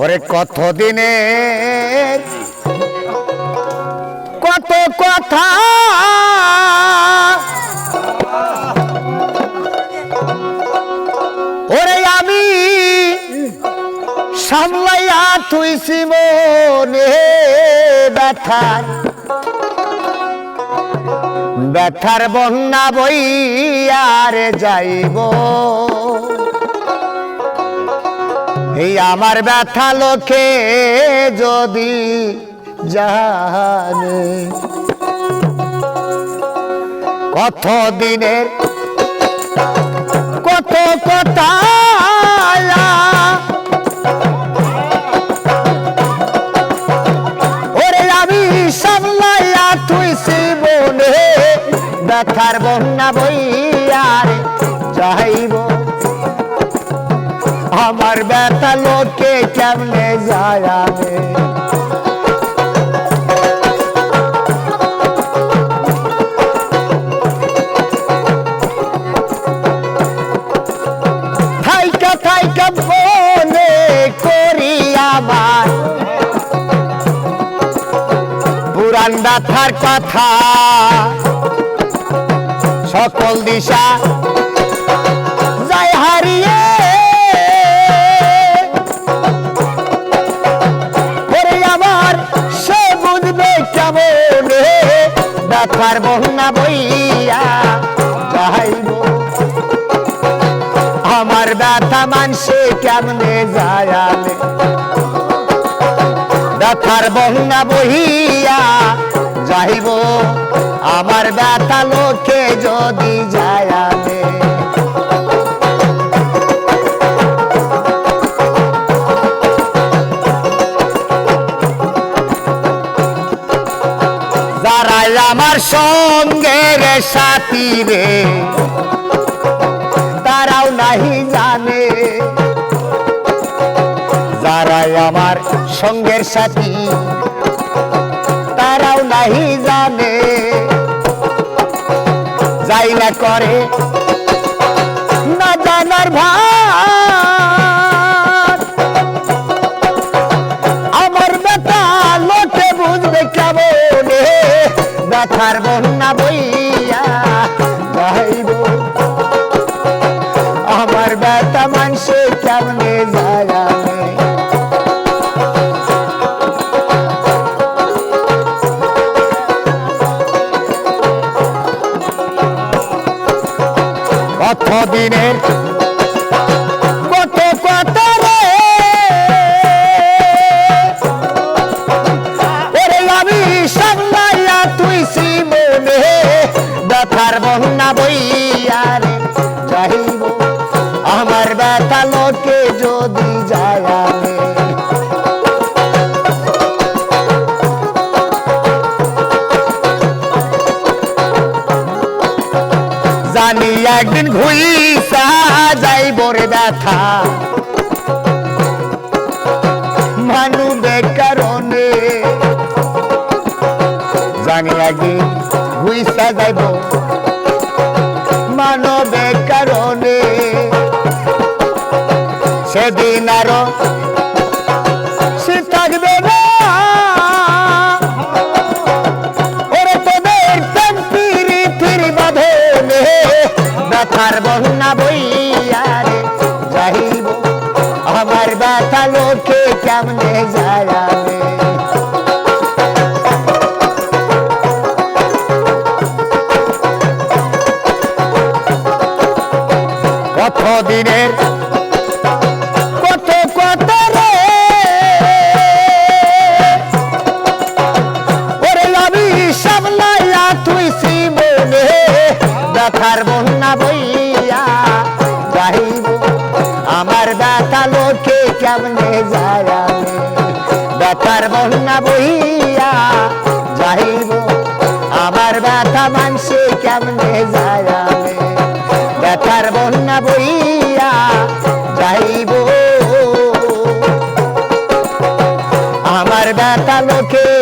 ওরে কত দিনের কত কথা? ওরে আমি সামলাইয়া তুইছি মনে ব্যথার ব্যথার বন্যা বইয়ারে যাইব। এই আমার ব্যথা লোকে যদি জানে। কত দিনের, কত কথা ওরে আমি সামলাইয়া তুই জীবনে ব্যথার বন্যা বইয়ার চাইব আমার ব্যথা লোকে কেমনে যায় আমি থাইকা থাইকা মনে করি আমার। ব্যথার কথা। সকল দিশা যায় হারিয়ে ব্যথার বহনা বইয়া যাইব। আমার ব্যথা মানসে কেমনে যায় আমি ব্যথার বহনা বহিয়া যাইব। আমার ব্যথা লোকে যদি যায় আমার সঙ্গে রে সাথী রে। তারাও নাহি জানে। যারাই আমার সঙ্গের সাথী, তারাও নাহি জানে। যাই না করে, না জানার ভার ব্যথার বন্যা বইয়া যাইব আমার ব্যথা মানসে কেমনে যায়? কত দিনের বন্যা বইয়া রে চাহিব আমার ব্যথা লোকে যদি যায়। জানি একদিন ঘুইসা যাইব রে ব্যথা মানুষের কারণে জানি একদিন ঘুইসা যাইব সেদিন আরও সে থাকবে না ওরে তোদের তন্ত্রী ফির যাইব আমার ব্যথা লোকে কেমনে যায় আমি? কেমনে যাইব আমার ব্যথা মানসে কেমনে যায়? ব্যথার বইয়া যাইব আমার ব্যথা লোকে